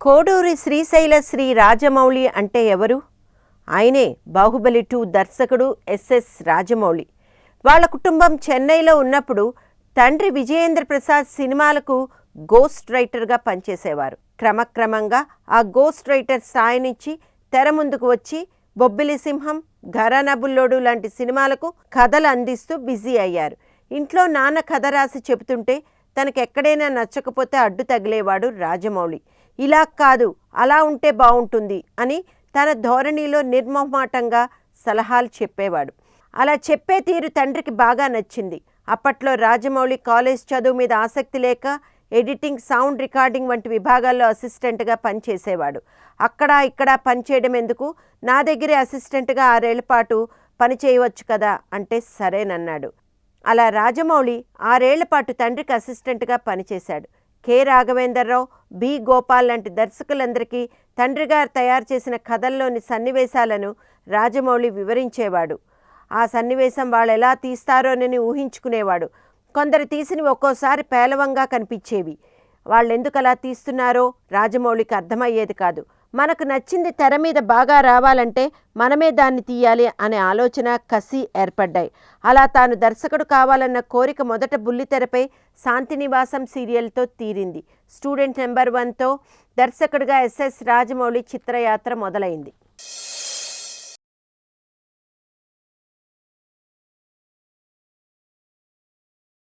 కోడూరి శ్రీశైల శ్రీ రాజమౌళి అంటే ఎవరు? ఆయనే బాహుబలి టూ దర్శకుడు ఎస్ఎస్ రాజమౌళి. వాళ్ళ కుటుంబం చెన్నైలో ఉన్నప్పుడు తండ్రి విజయేంద్ర ప్రసాద్ సినిమాలకు గోస్ట్ రైటర్గా పనిచేసేవారు. క్రమక్రమంగా ఆ గోస్ట్ రైటర్ సాయనిచ్చి తెర ముందుకు వచ్చి బొబ్బిలి సింహం ఘరానా బుల్లోడు లాంటి సినిమాలకు కథలు అందిస్తూ బిజీ అయ్యారు. ఇంట్లో నాన్న కథ రాసి చెబుతుంటే తనకు ఎక్కడైనా నచ్చకపోతే అడ్డు తగిలేవాడు రాజమౌళి. ఇలా కాదు అలా ఉంటే బాగుంటుంది అని తన ధోరణిలో నిర్మమాటంగా సలహాలు చెప్పేవాడు. అలా చెప్పే తీరు తండ్రికి బాగా నచ్చింది. అప్పట్లో రాజమౌళి కాలేజ్ చదువు మీద ఆసక్తి లేక ఎడిటింగ్ సౌండ్ రికార్డింగ్ వంటి విభాగాల్లో అసిస్టెంట్గా పనిచేసేవాడు. అక్కడ ఇక్కడ పనిచేయడం ఎందుకు? నా దగ్గరే అసిస్టెంట్గా ఆరేళ్ళ పాటు పని చేయవచ్చు కదా అంటే సరేనన్నాడు. అలా రాజమౌళి ఆరేళ్ళపాటు తండ్రికి అసిస్టెంట్గా పనిచేశాడు. కె. రాఘవేంద్రరావు బి. గోపాల్ లాంటి దర్శకులందరికీ తండ్రి గారు తయారు చేసిన కథల్లోని సన్నివేశాలను రాజమౌళి వివరించేవాడు. ఆ సన్నివేశం వాళ్ళు ఎలా తీస్తారోనని ఊహించుకునేవాడు. కొందరు తీసినవి ఒక్కోసారి పేలవంగా కనిపించేవి. వాళ్ళెందుకు అలా తీస్తున్నారో రాజమౌళికి అర్థమయ్యేది కాదు. మనకు నచ్చింది తెర మీద బాగా రావాలంటే మనమే దాన్ని తీయాలి అనే ఆలోచన కసి ఏర్పడ్డాయి. అలా తాను దర్శకుడు కావాలన్న కోరిక మొదట బుల్లితెరపై శాంతినివాసం సీరియల్తో తీరింది. స్టూడెంట్ నెంబర్ వన్తో దర్శకుడిగా ఎస్ఎస్ రాజమౌళి చిత్రయాత్ర మొదలైంది.